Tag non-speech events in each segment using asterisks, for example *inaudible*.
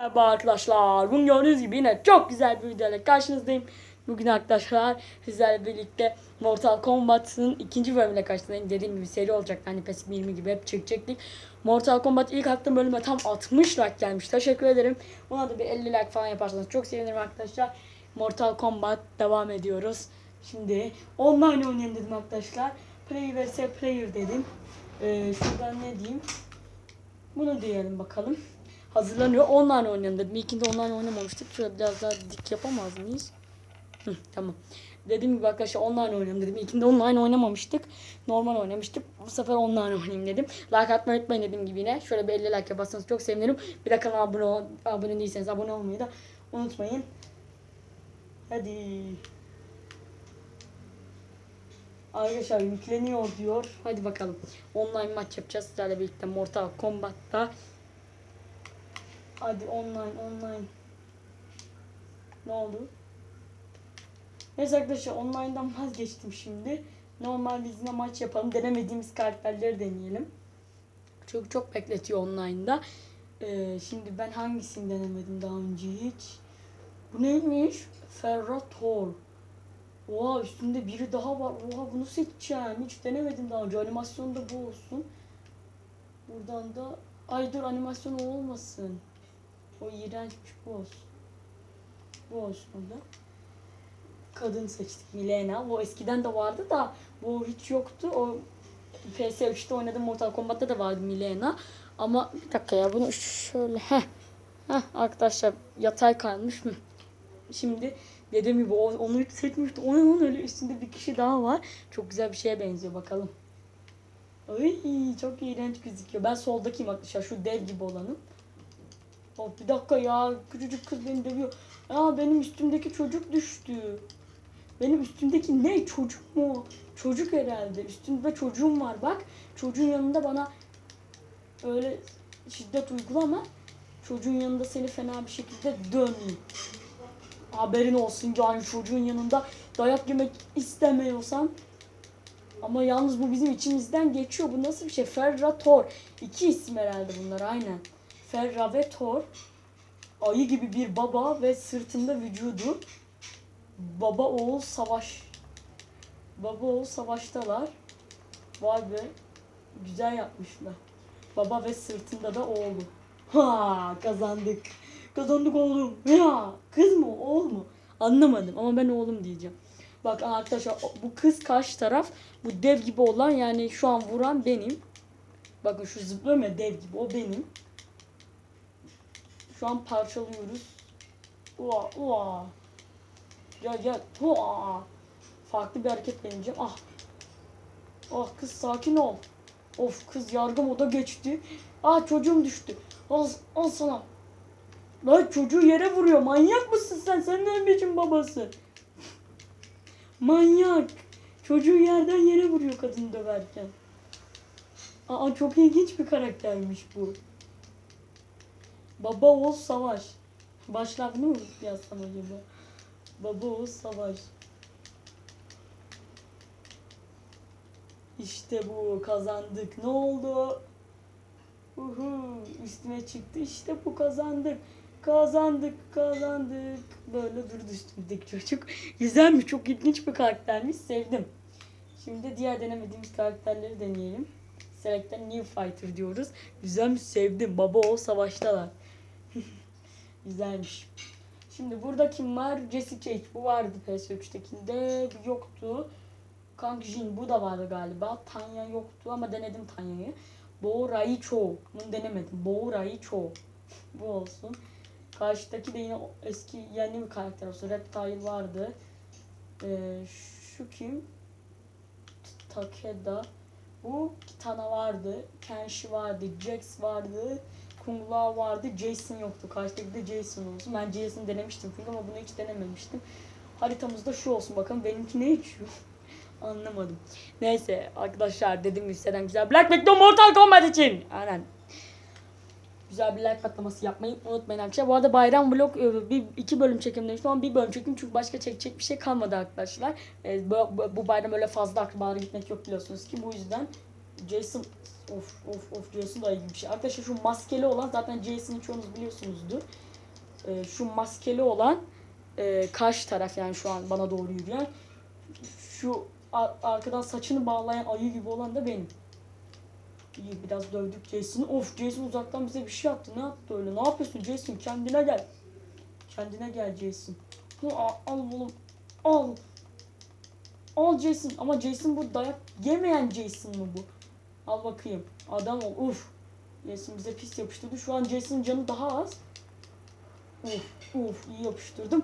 Merhaba arkadaşlar. Bugün gördüğünüz gibi yine çok güzel bir videoyla karşınızdayım. Bugün arkadaşlar sizlerle birlikte Mortal Kombat'ın ikinci bölümüyle karşınızdayım. Dediğim gibi seri olacak. Hani PES 20 gibi hep çekecektik. Mortal Kombat ilk attığım bölüme tam 60 like gelmiş. Teşekkür ederim. Ona da bir 50 like falan yaparsanız çok sevinirim arkadaşlar. Mortal Kombat devam ediyoruz. Şimdi online oynayalım dedim arkadaşlar. Player vs player dedim. Ee, şuradan ne diyeyim? Bunu diyelim bakalım. Hazırlanıyor. Online oynayalım dedim. İlkinde online oynamamıştık. Şöyle biraz daha dik yapamaz mıyız? Hı, tamam. Dediğim gibi arkadaşlar online oynayalım dedim. İlkinde online oynamamıştık. Normal oynamıştık. Bu sefer online oynayayım dedim. Like atmayı unutmayın dediğim gibi yine. Şöyle bir 50 like yaparsanız çok sevinirim. Bir de kanala abone, abone değilseniz abone olmayı da unutmayın. Hadi. Arkadaşlar yükleniyor diyor. Hadi bakalım. Online maç yapacağız sizlerle birlikte Mortal Kombat'ta. Hadi online online. Ne oldu? Neyse arkadaşlar online'dan vazgeçtim şimdi. Normal biz yine maç yapalım. Denemediğimiz karakterleri deneyelim. Çünkü çok bekletiyor online'da. Ee, şimdi ben hangisini denemedim daha önce hiç? Bu neymiş? Ferrator. Oha üstünde biri daha var. Oha bunu seçeceğim. Hiç denemedim daha önce. Animasyon da bu olsun. Buradan da ay dur animasyon olmasın. O iğrençmiş bu olsun. Bu olsun da. Kadın seçtik Milena. O eskiden de vardı da bu hiç yoktu. O PS3'te oynadığım Mortal Kombat'ta da vardı Milena. Ama bir dakika ya bunu şöyle heh. Heh arkadaşlar yatay kalmış mı? Şimdi dediğim gibi onu seçmişti. Onun öyle üstünde bir kişi daha var. Çok güzel bir şeye benziyor bakalım. Ay çok iğrenç gözüküyor. Ben soldakiyim arkadaşlar. Şu dev gibi olanım. Oh, bir dakika ya. Küçücük kız beni dövüyor. Ya benim üstümdeki çocuk düştü. Benim üstümdeki ne? Çocuk mu? Çocuk herhalde. Üstümde çocuğum var bak. Çocuğun yanında bana öyle şiddet uygulama. Çocuğun yanında seni fena bir şekilde dövmeyeyim. Haberin olsun yani çocuğun yanında dayak yemek istemiyorsan ama yalnız bu bizim içimizden geçiyor. Bu nasıl bir şey? Ferra Thor. İki isim herhalde bunlar aynen. Ferra ve Thor. Ayı gibi bir baba ve sırtında vücudu. Baba oğul savaş. Baba oğul savaştalar. Vay be. Güzel yapmışlar. Baba ve sırtında da oğlu. Ha kazandık. Kazandık oğlum. Ya kız mı oğul mu? Anlamadım ama ben oğlum diyeceğim. Bak arkadaşlar bu kız karşı taraf bu dev gibi olan yani şu an vuran benim. Bakın şu zıplıyorum ya dev gibi o benim. Şu an parçalıyoruz. Ua ua. Gel gel. Ua. Farklı bir hareket deneyeceğim. Ah. Ah kız sakin ol. Of kız yargı moda geçti. Ah çocuğum düştü. Al, al sana. Lan çocuğu yere vuruyor. Manyak mısın sen? Sen ne biçim babası? Manyak. Çocuğu yerden yere vuruyor kadını döverken. Aa çok ilginç bir karaktermiş bu. Baba oğul savaş. Başlarını mı yazsam acaba? Baba oğul savaş. İşte bu kazandık. Ne oldu? Uhu, üstüme çıktı. İşte bu kazandık. Kazandık, kazandık. Böyle durdu üstümdeki çocuk. *laughs* Güzelmiş, çok ilginç bir karaktermiş. Sevdim. Şimdi diğer denemediğimiz karakterleri deneyelim. Select'ten New Fighter diyoruz. Güzelmiş, sevdim. Baba o savaştalar. *laughs* Güzelmiş. Şimdi burada kim var? Jesse Cage. Bu vardı PS3'tekinde. Bu yoktu. Kang Jin bu da vardı galiba. Tanya yoktu ama denedim Tanya'yı. Bo Raicho. Bunu denemedim. Bo Raicho. *laughs* bu olsun. Karşıdaki de yine eski yeni bir karakter olsun. Reptile vardı. Ee, şu kim? Takeda. Bu Kitana vardı. Kenshi vardı. Jax vardı. Kung Lao vardı. Jason yoktu. Karşıdaki de Jason olsun. Ben Jason denemiştim çünkü ama bunu hiç denememiştim. Haritamızda şu olsun bakalım. Benimki ne içiyor? *laughs* Anlamadım. Neyse arkadaşlar dediğim gibi sizden güzel Black Widow Mortal Kombat için. Aynen. Güzel bir like patlaması yapmayı unutmayın arkadaşlar. Bu arada bayram vlog e, bir iki bölüm çekimdeyim. Şu an bir bölüm çektim çünkü başka çekecek bir şey kalmadı arkadaşlar. E, bu- bu bayram öyle fazla akrabalara gitmek yok biliyorsunuz ki bu yüzden Jason of of of Jason da iyi bir şey. Arkadaşlar şu maskeli olan zaten Jason'ı çoğunuz biliyorsunuzdur. Ee, şu maskeli olan e, karşı taraf yani şu an bana doğru yürüyen. Şu ar- arkadan saçını bağlayan ayı gibi olan da benim. İyi biraz dövdük Jason'ı. Of Jason uzaktan bize bir şey yaptı. Ne yaptı öyle? Ne yapıyorsun Jason? Kendine gel. Kendine gel Jason. Hı, al, al oğlum. Al. Al Jason. Ama Jason bu dayak yemeyen Jason mı bu? Al bakayım. Adam ol. Uf. Jason bize pis yapıştırdı. Şu an Jason'ın canı daha az. Uf. Uf. iyi yapıştırdım.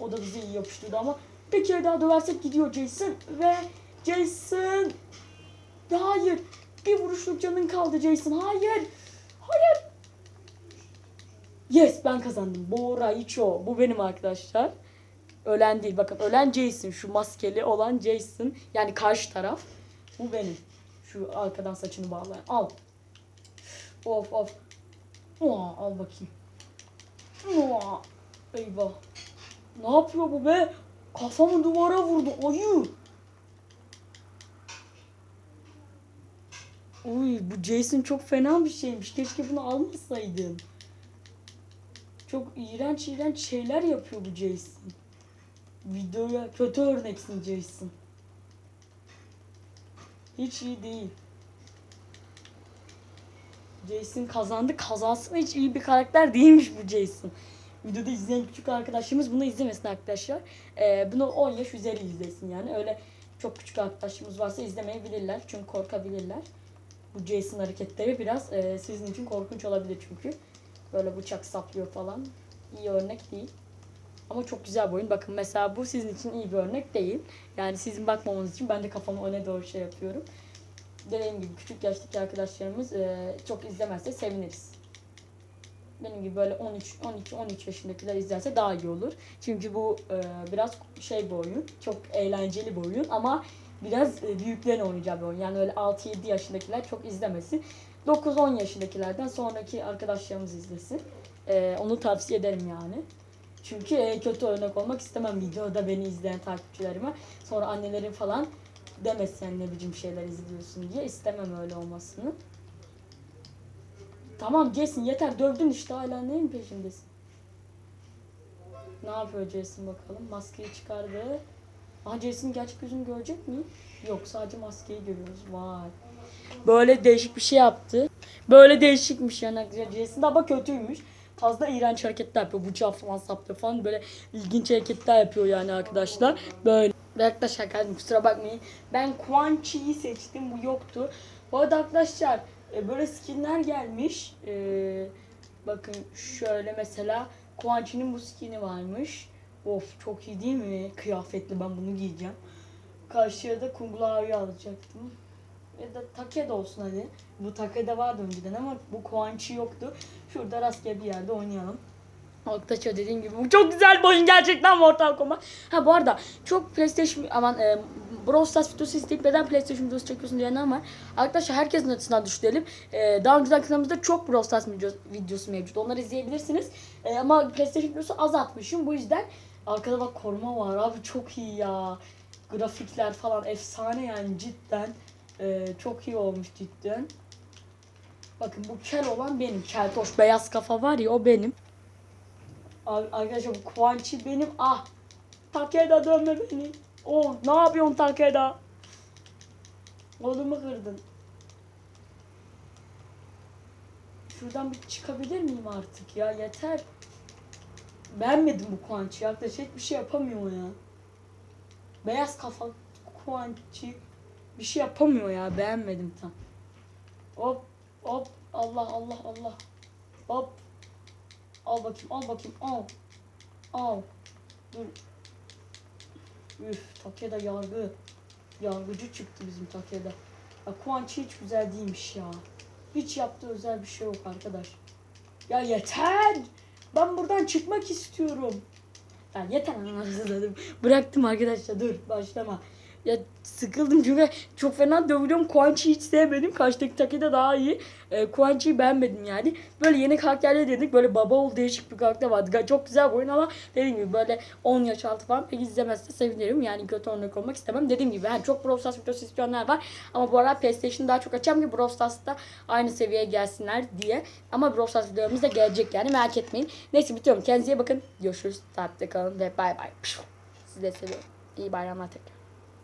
O da bize iyi yapıştırdı ama bir kere daha döversek gidiyor Jason. Ve Jason. Hayır. Bir vuruşluk canın kaldı Jason. Hayır. Hayır. Yes ben kazandım. Bora Icho. Bu benim arkadaşlar. Ölen değil. Bakın ölen Jason. Şu maskeli olan Jason. Yani karşı taraf. Bu benim. Şu arkadan saçını bağlayan. Al. Of of. Aa, al bakayım. Aa, eyvah. Ne yapıyor bu be? Kafamı duvara vurdu. Ayı. Uy bu Jason çok fena bir şeymiş. Keşke bunu almasaydım. Çok iğrenç iğrenç şeyler yapıyor bu Jason. Videoya kötü örneksin Jason. Hiç iyi değil. Jason kazandı. Kazansın hiç iyi bir karakter değilmiş bu Jason. Videoda izleyen küçük arkadaşlarımız bunu izlemesin arkadaşlar. Ee, bunu 10 yaş üzeri izlesin yani. Öyle çok küçük arkadaşlarımız varsa izlemeyebilirler. Çünkü korkabilirler. Bu Jason hareketleri biraz e, sizin için korkunç olabilir çünkü. Böyle bıçak saplıyor falan. İyi örnek değil. Ama çok güzel bir oyun. Bakın mesela bu sizin için iyi bir örnek değil. Yani sizin bakmamanız için ben de kafamı öne doğru şey yapıyorum. Dediğim gibi küçük yaştaki arkadaşlarımız e, çok izlemezse seviniriz. Benim gibi böyle 13, 12, 13 yaşındakiler izlerse daha iyi olur. Çünkü bu e, biraz şey bir oyun. Çok eğlenceli bir oyun ama biraz e, büyüklerin oynayacağı bir oyun. Yani öyle 6-7 yaşındakiler çok izlemesin. 9-10 yaşındakilerden sonraki arkadaşlarımız izlesin. E, onu tavsiye ederim yani. Çünkü e, kötü örnek olmak istemem videoda beni izleyen takipçilerime. Sonra annelerin falan demesin ne biçim şeyler izliyorsun diye istemem öyle olmasını. Tamam Jason yeter dövdün işte hala neyin peşindesin? Ne yapıyor Jason bakalım? Maskeyi çıkardı. Aha Jason'ın gerçek yüzünü görecek mi? Yok sadece maskeyi görüyoruz. Vay. Böyle değişik bir şey yaptı. Böyle değişikmiş yani Jason da ama kötüymüş. Fazla iğrenç hareketler yapıyor. Bıçağı falan saplıyor falan. Böyle ilginç hareketler yapıyor yani arkadaşlar. Böyle. Ve arkadaşlar kardeşim kusura bakmayın. Ben Quan Chi'yi seçtim. Bu yoktu. Bu arada arkadaşlar e, böyle skinler gelmiş. E, bakın şöyle mesela Quan Chi'nin bu skini varmış. Of çok iyi değil mi? Kıyafetli ben bunu giyeceğim. Karşıya da Kungulao'yu alacaktım. Ya da Takeda olsun hadi. Bu Takeda vardı önceden ama bu Chi yoktu. Şurada rastgele bir yerde oynayalım. Arkadaşlar dediğim gibi bu çok güzel bir oyun gerçekten Mortal Kombat. Ha bu arada çok PlayStation aman e, Brawl Stars videosu isteyip neden PlayStation videosu çekiyorsun diyenler var. Arkadaşlar herkesin açısından düşünelim. E, daha önceden kanalımızda çok Brawl Stars video, videosu mevcut. Onları izleyebilirsiniz. E, ama PlayStation videosu az atmışım. Bu yüzden arkada bak koruma var. Abi çok iyi ya. Grafikler falan efsane yani cidden. E, çok iyi olmuş cidden. Bakın bu kel olan benim. Keltoş beyaz kafa var ya o benim. Abi, arkadaşlar bu Quan Chi benim. Ah. Takeda dönme beni. Oh ne yapıyorsun Takeda? Oğlumu kırdın. Şuradan bir çıkabilir miyim artık ya yeter. Beğenmedim bu Quan Chi'yi arkadaşlar hiçbir şey yapamıyor ya. Beyaz kafa Quan Chi bir şey yapamıyor ya beğenmedim tam. Hop hop Allah Allah Allah. Hop Al bakayım, al bakayım, al. Al. Dur. Üf, Takeda yargı. Yargıcı çıktı bizim Takeda. Ya Quan Chi hiç güzel değilmiş ya. Hiç yaptığı özel bir şey yok arkadaş. Ya yeter. Ben buradan çıkmak istiyorum. Ya yeter satayım. *laughs* Bıraktım arkadaşlar dur başlama. Ya sıkıldım çünkü çok fena dövülüyorum. Quan hiç sevmedim. Karşıdaki Taki daha iyi. E, Quan Chi'yi beğenmedim yani. Böyle yeni karakterler dedik. Böyle baba ol değişik bir karakter vardı. Çok güzel bir oyun ama dediğim gibi böyle 10 yaş altı falan pek izlemezse sevinirim. Yani kötü örnek olmak istemem. Dediğim gibi yani çok Brawl Stars videosu var. Ama bu ara PlayStation'ı daha çok açacağım ki Brawl Stars'ta aynı seviyeye gelsinler diye. Ama Brawl Stars videolarımız da gelecek yani merak etmeyin. Neyse bitiyorum. Kendinize bakın. Görüşürüz. Takipte kalın ve bay bay. Sizi de seviyorum. İyi bayramlar tekrar.